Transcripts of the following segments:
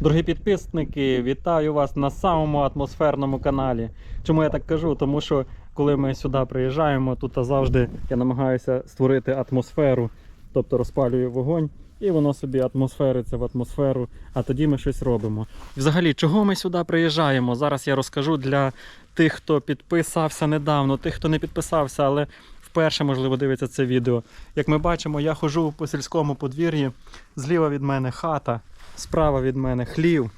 Дорогі підписники, вітаю вас на самому атмосферному каналі. Чому я так кажу? Тому що коли ми сюди приїжджаємо, тут завжди я намагаюся створити атмосферу, тобто розпалюю вогонь, і воно собі атмосфериться в атмосферу, а тоді ми щось робимо. Взагалі, чого ми сюди приїжджаємо? Зараз я розкажу для тих, хто підписався недавно, тих, хто не підписався, але вперше, можливо, дивиться це відео. Як ми бачимо, я ходжу по сільському подвір'ї, зліва від мене хата, справа від мене хлів.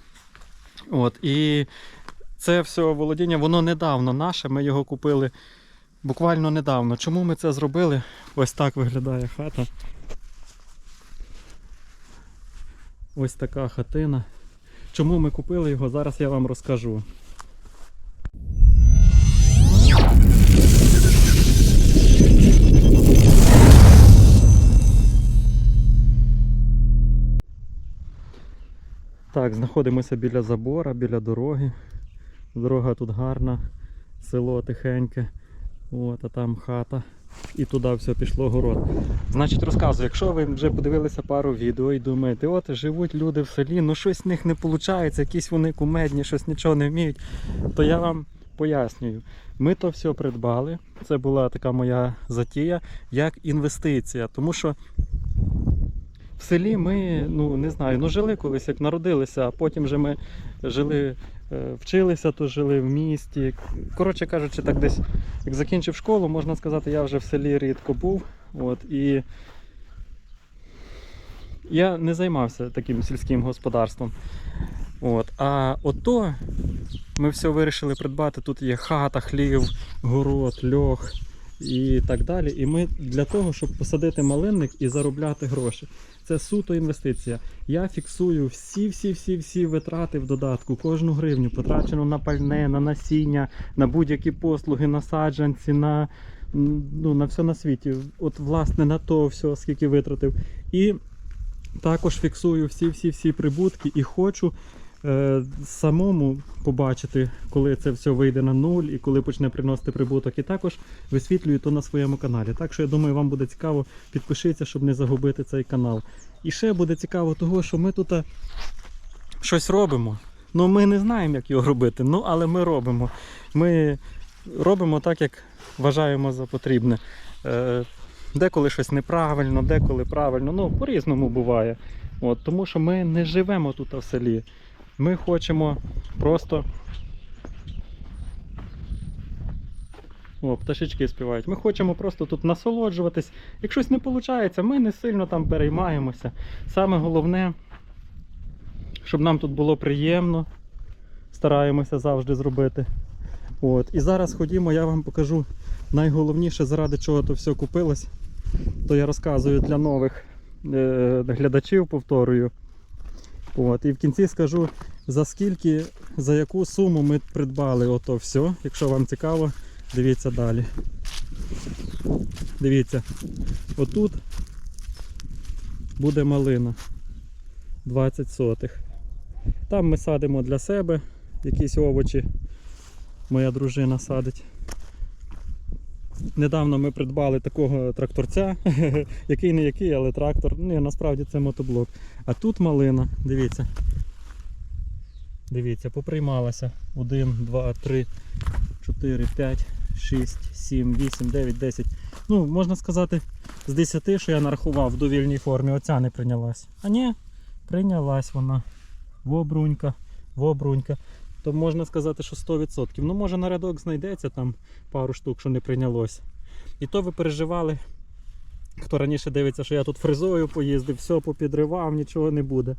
От, і це все володіння, воно недавно наше, ми його купили буквально недавно. Чому ми це зробили? Ось так виглядає хата. Ось така хатина. Чому ми купили його, зараз я вам розкажу. Так, знаходимося біля забора, біля дороги. Дорога тут гарна, село тихеньке. От, а там хата. І туди все пішло город. Значить, розказую, якщо ви вже подивилися пару відео і думаєте, от живуть люди в селі, ну щось в них не виходить, якісь вони кумедні, щось нічого не вміють, то я вам пояснюю. Ми то все придбали. Це була така моя затія як інвестиція. Тому що в селі ми, ну не знаю, ну жили колись, як народилися, а потім вже ми жили, е, вчилися, то жили в місті. Коротше кажучи, так десь як закінчив школу, можна сказати, я вже в селі рідко був. От, і я не займався таким сільським господарством. От, а ото ми все вирішили придбати. Тут є хата, хлів, город, льох і так далі. І ми для того, щоб посадити малинник і заробляти гроші. Це суто інвестиція. Я фіксую всі-всі-всі-всі витрати в додатку, кожну гривню, потрачену на пальне, на насіння, на будь-які послуги, на саджанці, на, ну, на все на світі. От, власне, на то все, скільки витратив. І також фіксую всі-всі-всі прибутки і хочу самому побачити, коли це все вийде на нуль і коли почне приносити прибуток. І також висвітлюю то на своєму каналі. Так що я думаю, вам буде цікаво. Підпишіться, щоб не загубити цей канал. І ще буде цікаво того, що ми тут е, щось робимо. Ну, ми не знаємо, як його робити, ну але ми робимо. Ми робимо так, як вважаємо за потрібне. Е, Деколи щось неправильно, деколи правильно. Ну, по-різному буває. От, тому що ми не живемо тут в селі. Ми хочемо просто. О, пташечки співають. Ми хочемо просто тут насолоджуватись. Як щось не виходить, ми не сильно там переймаємося. Саме головне, щоб нам тут було приємно. Стараємося завжди зробити. От. І зараз ходімо, я вам покажу найголовніше, заради чого то все купилось. То я розказую для нових е, глядачів, повторюю. От. І в кінці скажу, за скільки, за яку суму ми придбали ото все. Якщо вам цікаво, дивіться далі. Дивіться, отут буде малина 20 сотих. Там ми садимо для себе якісь овочі. Моя дружина садить. Недавно ми придбали такого тракторця, який не який, але трактор. Ні, насправді це мотоблок. А тут малина, дивіться. Дивіться, поприймалася. 1, 2, 3, 4, 5, 6, 7, 8, 9, 10. Ну, можна сказати, з 10, що я нарахував в довільній формі, оця не прийнялась. А ні, прийнялась вона. Вобрунька, вобрунька. То можна сказати, що 100%. Ну, може на рядок знайдеться там пару штук, що не прийнялось. І то ви переживали. Хто раніше дивиться, що я тут фрезою поїздив, все попідривав, нічого не буде.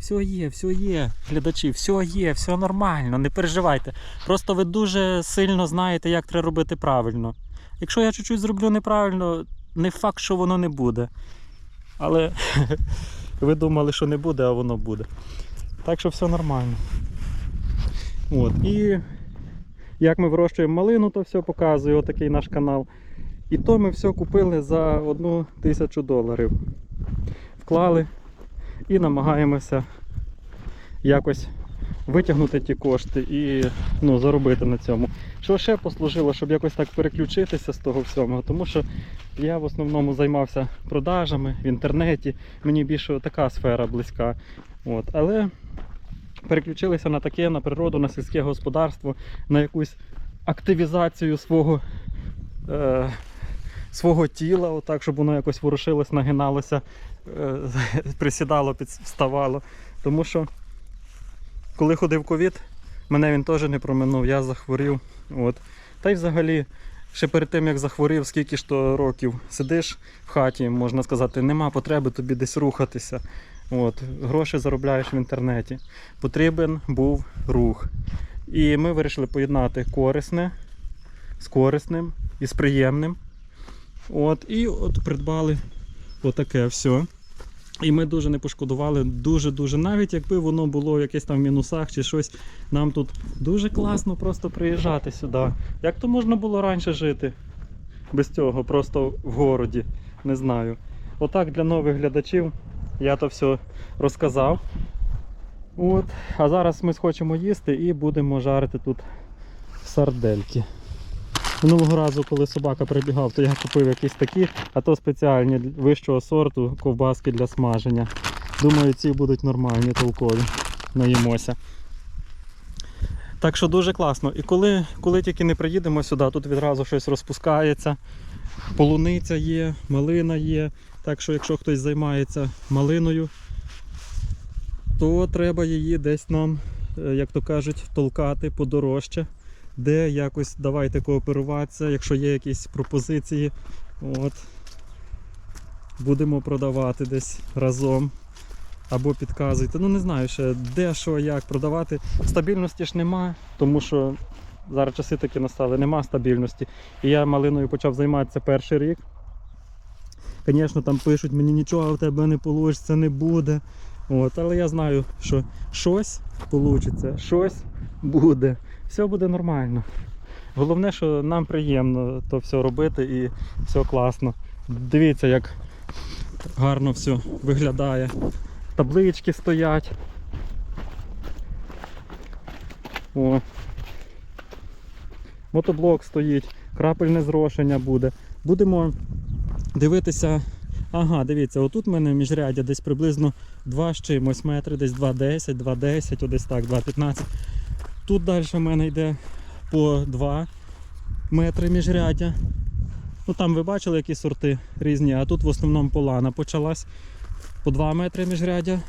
Все є, все є, глядачі, все є, все нормально, не переживайте. Просто ви дуже сильно знаєте, як треба робити правильно. Якщо я чуть-чуть зроблю неправильно, не факт, що воно не буде. Але ви думали, що не буде, а воно буде. Так що все нормально. От. І як ми вирощуємо малину, то все показую, отакий наш канал. І то ми все купили за одну тисячу доларів. Вклали і намагаємося якось витягнути ті кошти і ну, заробити на цьому. Що ще послужило, щоб якось так переключитися з того всього, тому що я в основному займався продажами в інтернеті, мені більше така сфера близька. От. Але переключилися на таке, на природу, на сільське господарство, на якусь активізацію свого, е, свого тіла, отак, щоб воно якось ворушилось, нагиналося, е, присідало, підставало. Тому що коли ходив ковід, мене він теж не проминув, я захворів. От. Та й взагалі, ще перед тим як захворів, скільки ж то років сидиш в хаті, можна сказати, нема потреби тобі десь рухатися. От, гроші заробляєш в інтернеті. Потрібен був рух. І ми вирішили поєднати корисне з корисним і з приємним. От, і от придбали отаке все. І ми дуже не пошкодували, дуже-дуже. Навіть якби воно було якесь там в мінусах чи щось, нам тут дуже класно просто приїжджати сюди. Як то можна було раніше жити без цього, просто в городі? Не знаю. Отак для нових глядачів я то все розказав. От. А зараз ми схочемо їсти і будемо жарити тут сардельки. Минулого разу, коли собака прибігав, то я купив якісь такі, а то спеціальні вищого сорту ковбаски для смаження. Думаю, ці будуть нормальні, толкові. Наїмося. Так що дуже класно. І коли, коли тільки не приїдемо сюди, тут відразу щось розпускається. Полуниця є, малина є. Так що, якщо хтось займається малиною, то треба її десь нам, е, як то кажуть, толкати подорожче де якось давайте кооперуватися, якщо є якісь пропозиції. От. Будемо продавати десь разом. Або підказуйте. Ну не знаю ще де, що, як продавати. Стабільності ж нема, тому що зараз часи такі настали, нема стабільності. І я малиною почав займатися перший рік. Звісно, там пишуть, мені нічого в тебе не вийде, не буде. От, але я знаю, що щось вийде, щось буде все буде нормально. Головне, що нам приємно то все робити і все класно. Дивіться, як гарно все виглядає. Таблички стоять. О. Мотоблок стоїть, крапельне зрошення буде. Будемо дивитися. Ага, дивіться, отут в мене міжряддя десь приблизно 2 з чимось метри, десь 2,10, 2,10, десь так, 2,15. Тут далі в мене йде по 2 метри міжряддя. Ну Там ви бачили, які сорти різні, а тут в основному полана почалась по 2 метри міжряддя.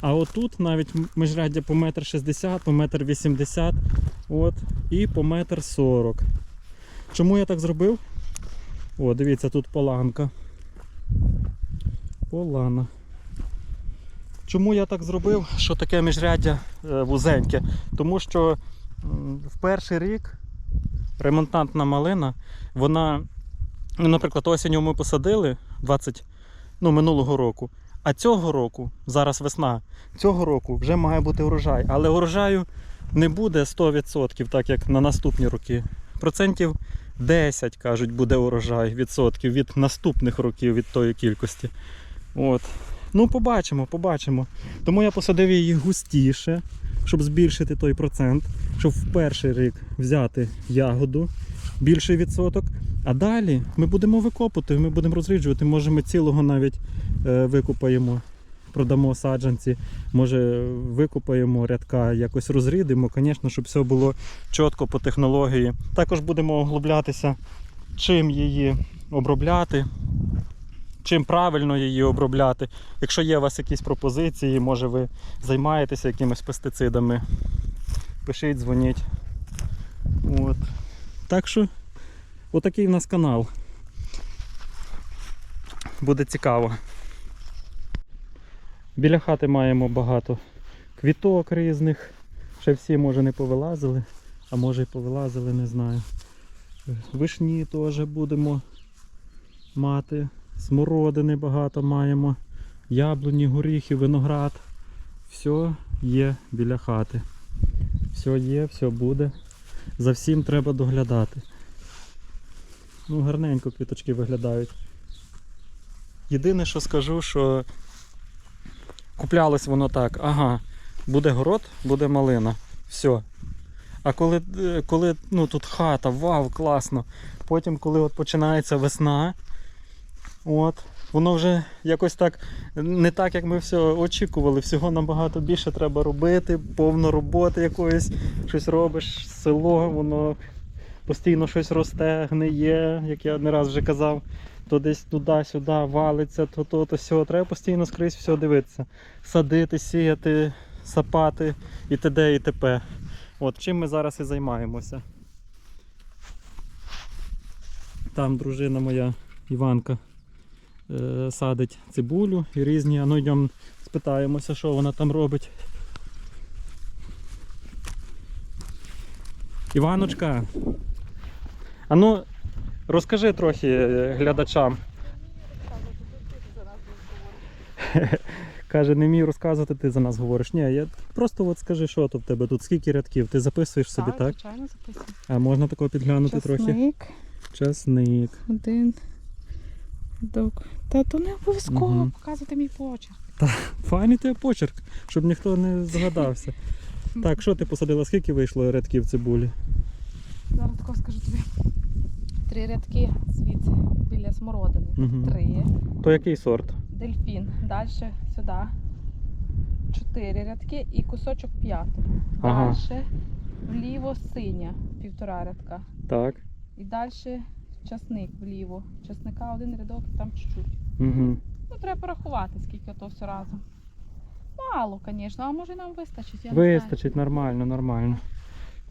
А отут навіть міжряддя по метр 60, по метр 80 от, і по метр 40. Чому я так зробив? О, дивіться, тут поланка. Полана. Чому я так зробив, що таке міжряддя е, вузеньке? Тому що в перший рік ремонтантна малина, вона, ну, наприклад, осінню ми посадили 20, ну, минулого року. А цього року, зараз весна, цього року вже має бути урожай. Але урожаю не буде 100%, так як на наступні роки. Процентів 10, кажуть, буде урожай відсотків від наступних років від тої кількості. От. Ну, побачимо, побачимо. Тому я посадив її густіше, щоб збільшити той процент, щоб в перший рік взяти ягоду, більший відсоток. А далі ми будемо викопувати, ми будемо розріджувати. Може ми цілого навіть е, викопаємо, продамо саджанці, може викопаємо рядка, якось розрідимо, звісно, щоб все було чітко по технології. Також будемо оглублятися, чим її обробляти чим правильно її обробляти. Якщо є у вас якісь пропозиції, може ви займаєтеся якимись пестицидами, пишіть, дзвоніть. От. Так що, отакий в нас канал. Буде цікаво. Біля хати маємо багато квіток різних. Ще всі може не повилазили, а може і повилазили, не знаю. Вишні теж будемо мати. Смородини багато маємо, яблуні, горіхи, виноград. Все є біля хати. Все є, все буде. За всім треба доглядати. Ну, гарненько квіточки виглядають. Єдине, що скажу, що куплялось воно так, ага, буде город, буде малина. Все. А коли коли ну, тут хата, вау, класно. Потім, коли от починається весна, От, воно вже якось так не так, як ми все очікували. Всього набагато більше треба робити, повно роботи якоїсь, щось робиш, село, воно постійно щось росте, гниє, як я не раз вже казав. То десь туди-сюди валиться, то то, то сього. Треба постійно скрізь все дивитися. Садити, сіяти, сапати і т.д. і т.п. От чим ми зараз і займаємося. Там дружина моя Іванка е, садить цибулю і різні. А ну йдемо спитаємося, що вона там робить. Іваночка. А ну розкажи трохи е, глядачам. Каже, не вмію розказувати, ти за нас говориш. Ні, я просто от скажи, що тут в тебе тут, скільки рядків, ти записуєш собі, так? звичайно, записую. А можна такого підглянути трохи? Часник, Часник. один. Док. Та то не обов'язково Мгм. показувати мій почерк. Файний тебе почерк, щоб ніхто не згадався. Так, що ти посадила? Скільки вийшло рядків цибулі? Зараз тако скажу тобі. Три рядки звідси біля смородини. Мгм. Три. То який сорт? Дельфін. Далі сюди. Чотири рядки і кусочок п'ятого. Ага. Далі вліво синя, півтора рядка. Так. І далі часник вліво. Часника один рядок і там чуть-чуть. Угу. Ну, треба порахувати, скільки то все разом. Мало, звісно, а може нам вистачить. Я не знаю. Вистачить нормально, нормально.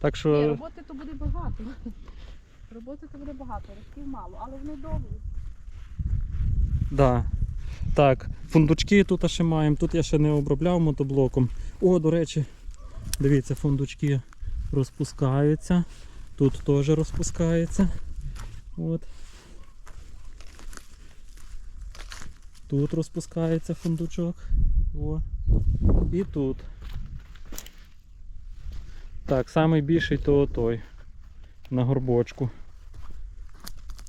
Так Ні, роботи то буде багато. Роботи то буде багато, рядків мало, але вони довгі. Да. Так, фундучки тут ще маємо. Тут я ще не обробляв мотоблоком. О, до речі, дивіться, фундучки розпускаються. Тут теж розпускається. От. Тут розпускається фундучок. О. І тут. Так, самий більший то той. На горбочку.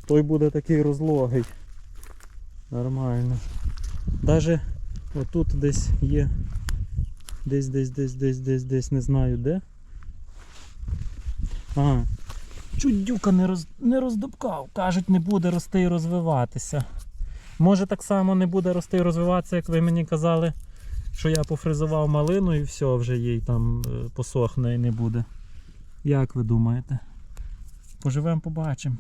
Той буде такий розлогий. Нормально. Даже отут десь є. Десь, десь, десь, десь, десь, десь, не знаю де. Ага. Чуть дюка не, роз, не роздобкав. Кажуть, не буде рости і розвиватися. Може так само не буде рости і розвиватися, як ви мені казали, що я пофризував малину і все, вже їй там е, посохне і не буде. Як ви думаєте? Поживемо, побачимо.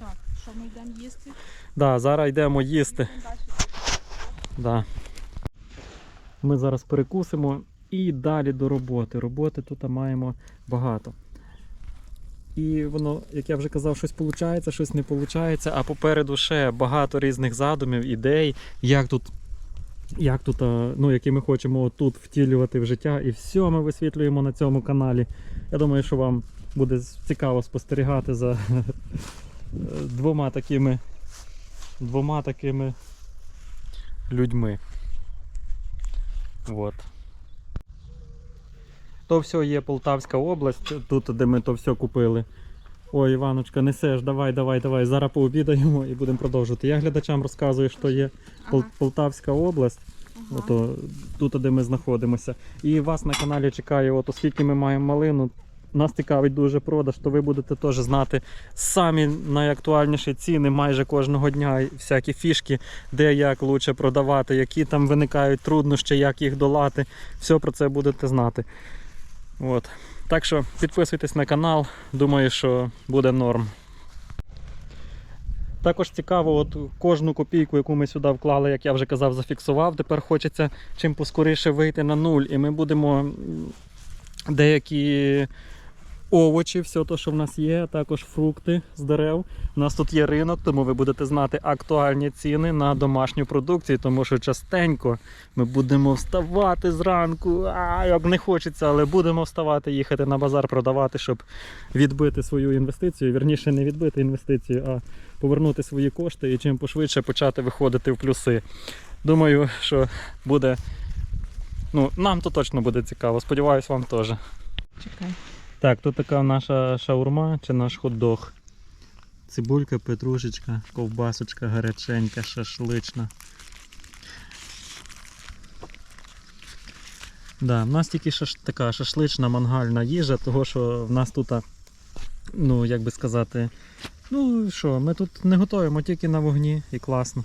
Так, що ми йдемо їсти? Да, зараз йдемо їсти. Да. Ми зараз перекусимо і далі до роботи. Роботи тут маємо багато. І воно, як я вже казав, щось виходить, щось не виходить, а попереду ще багато різних задумів, ідей, як тут, як тут, ну, які ми хочемо тут втілювати в життя. І все ми висвітлюємо на цьому каналі. Я думаю, що вам буде цікаво спостерігати за двома такими, двома такими людьми. От. То все є Полтавська область, тут, де ми то все купили. Ой, Іваночка, несеш, давай, давай, давай. Зараз пообідаємо і будемо продовжувати. Я глядачам розказую, що є Ага, Полтавська область, ага. ото, тут, де ми знаходимося. І вас на каналі чекає, от, оскільки ми маємо малину. Нас цікавить дуже продаж, то ви будете теж знати самі найактуальніші ціни майже кожного дня, всякі фішки, де як лучше продавати, які там виникають труднощі, як їх долати. Все про це будете знати. От. Так що підписуйтесь на канал, думаю, що буде норм. Також цікаво, от кожну копійку, яку ми сюди вклали, як я вже казав, зафіксував. Тепер хочеться чим поскоріше вийти на нуль. І ми будемо деякі овочі, все те, що в нас є, а також фрукти з дерев. У нас тут є ринок, тому ви будете знати актуальні ціни на домашню продукцію, тому що частенько ми будемо вставати зранку, а як не хочеться, але будемо вставати, їхати на базар, продавати, щоб відбити свою інвестицію. Вірніше, не відбити інвестицію, а повернути свої кошти і чим пошвидше почати виходити в плюси. Думаю, що буде. Ну, нам то точно буде цікаво. Сподіваюсь, вам теж. Чекай. Так, тут така наша шаурма чи наш хот-дог. Цибулька, петрушечка, ковбасочка гаряченька, шашлична. Да, в нас тільки шаш... така шашлична мангальна їжа, того що в нас тут, ну як би сказати, Ну що, ми тут не готуємо тільки на вогні і класно.